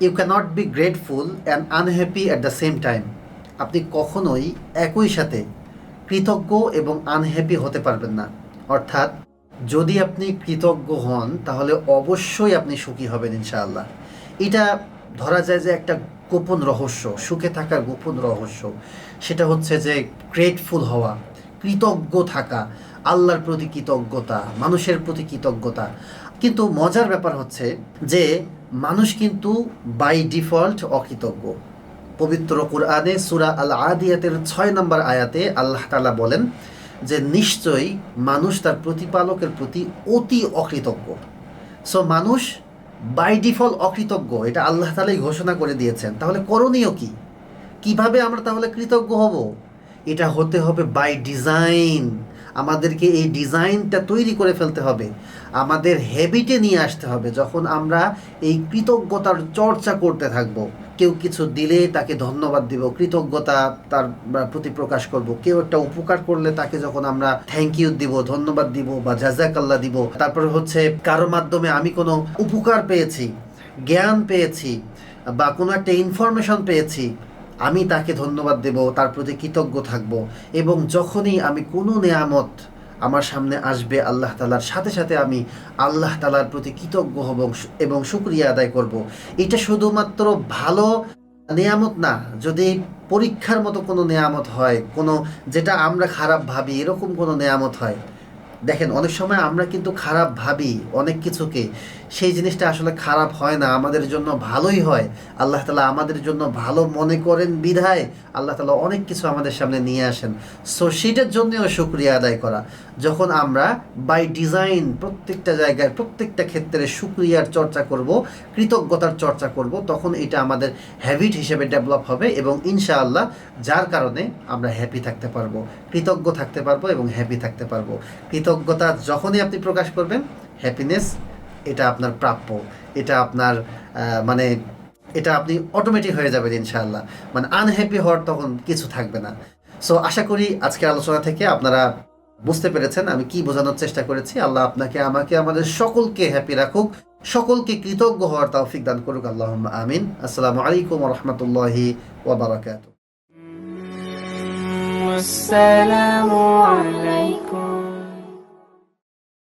You cannot be grateful and unhappy at the same time আপনি কখনোই একই সাথে কৃতজ্ঞ এবং আনহ্যাপি হতে পারবেন না। অর্থাৎ, যদি আপনি কৃতজ্ঞ হন, তাহলে অবশ্যই আপনি সুখী হবেন ইনশাআল্লাহ। এটা ধরা যায় যে একটা গোপন রহস্য, সুখে থাকার গোপন রহস্য। সেটা হচ্ছে যে গ্রেটফুল হওয়া, কৃতজ্ঞ থাকা, আল্লাহর প্রতি কৃতজ্ঞতা, মানুষের প্রতি কৃতজ্ঞতা। কিন্তু মজার ব্যাপার হচ্ছে যে মানুষ কিন্তু বাই ডিফল্ট অকৃতজ্ঞ। পবিত্র কোরআনে সুরা আল আদিয়াতের ছয় নম্বর আয়াতে আল্লাহ তালা বলেন যে, নিশ্চয়ই মানুষ তার প্রতিপালকের প্রতি অতি অকৃতজ্ঞ। সো মানুষ বাই ডিফল্ট অকৃতজ্ঞ, এটা আল্লাহ তালাই ঘোষণা করে দিয়েছেন। তাহলে করণীয় কি? কীভাবে আমরা তাহলে কৃতজ্ঞ হব? এটা হতে হবে বাই ডিজাইন আমাদেরকে এই ডিজাইনটা তৈরি করে ফেলতে হবে। আমাদের হ্যাবিটে নিয়ে আসতে হবে যখন আমরা এই কৃতজ্ঞতার চর্চা করতে থাকব। কেউ কিছু দিলে তাকে ধন্যবাদ দিব, কৃতজ্ঞতা তার প্রতি প্রকাশ করব। কেউ একটা উপকার করলে তাকে যখন আমরা থ্যাংক ইউ দিব, ধন্যবাদ দিব বা জাজাকাল্লা দিব, তারপরে হচ্ছে কারও মাধ্যমে আমি কোনো উপকার পেয়েছি, জ্ঞান পেয়েছি বা কোনো একটা ইনফরমেশন পেয়েছি আমি তাকে ধন্যবাদ দেব, তার প্রতি কৃতজ্ঞ থাকব এবং যখনই আমি কোনো নেয়ামত আমার সামনে আসবে, আল্লাহ তালার সাথে সাথে আমি আল্লাহ তালার প্রতি কৃতজ্ঞ হব এবং শুক্রিয়া আদায় করব। এটা শুধুমাত্র ভালো নেয়ামত না, যদি পরীক্ষার মতো কোনো নেয়ামত হয়, কোনো যেটা আমরা খারাপ ভাবি, এরকম কোনো নেয়ামত হয় দেখেন, অনেক সময় আমরা কিন্তু খারাপ ভাবি অনেক কিছুকে। সেই জিনিসটা আসলে খারাপ হয় না, আমাদের জন্য ভালোই হয়। আল্লাহ তালা আমাদের জন্য ভালো মনে করেন বিধায় আল্লাহ তালা অনেক কিছু আমাদের সামনে নিয়ে আসেন। সো সেটার জন্যও শুক্রিয়া আদায় করা। যখন আমরা বাই ডিজাইন প্রত্যেকটা জায়গায়, প্রত্যেকটা ক্ষেত্রে শুক্রিয়ার চর্চা করব, কৃতজ্ঞতার চর্চা করব, তখন এটা আমাদের হ্যাবিট হিসেবে ডেভেলপ হবে এবং ইনশাআল্লাহ যার কারণে আমরা হ্যাপি থাকতে পারব, কৃতজ্ঞ থাকতে পারব এবং হ্যাপি থাকতে পারব। কৃতজ্ঞতা যখনই আপনি প্রকাশ করবেন হ্যাপিনেস এটা আপনার প্রাপ্য, এটা আপনার মানে এটা আপনি অটোমেটিক হয়ে যাবেন ইনশাআল্লাহ। মানে আনহ্যাপি হওয়ার তখন কিছু থাকবে না। সো আশা করি আজকের আলোচনা থেকে আপনারা বুঝতে পেরেছেন আমি কি বোঝানোর চেষ্টা করেছি। আল্লাহ আপনাকে, আমাকে, আমাদের সকলকে হ্যাপি রাখুক, সকলকে কৃতজ্ঞ হওয়ার তৌফিক দান করুক। আল্লাহ আমিন। আসসালামু আলাইকুম রহমতুল্লাহি ওবরাকাত আসসালামু আলাইকুম।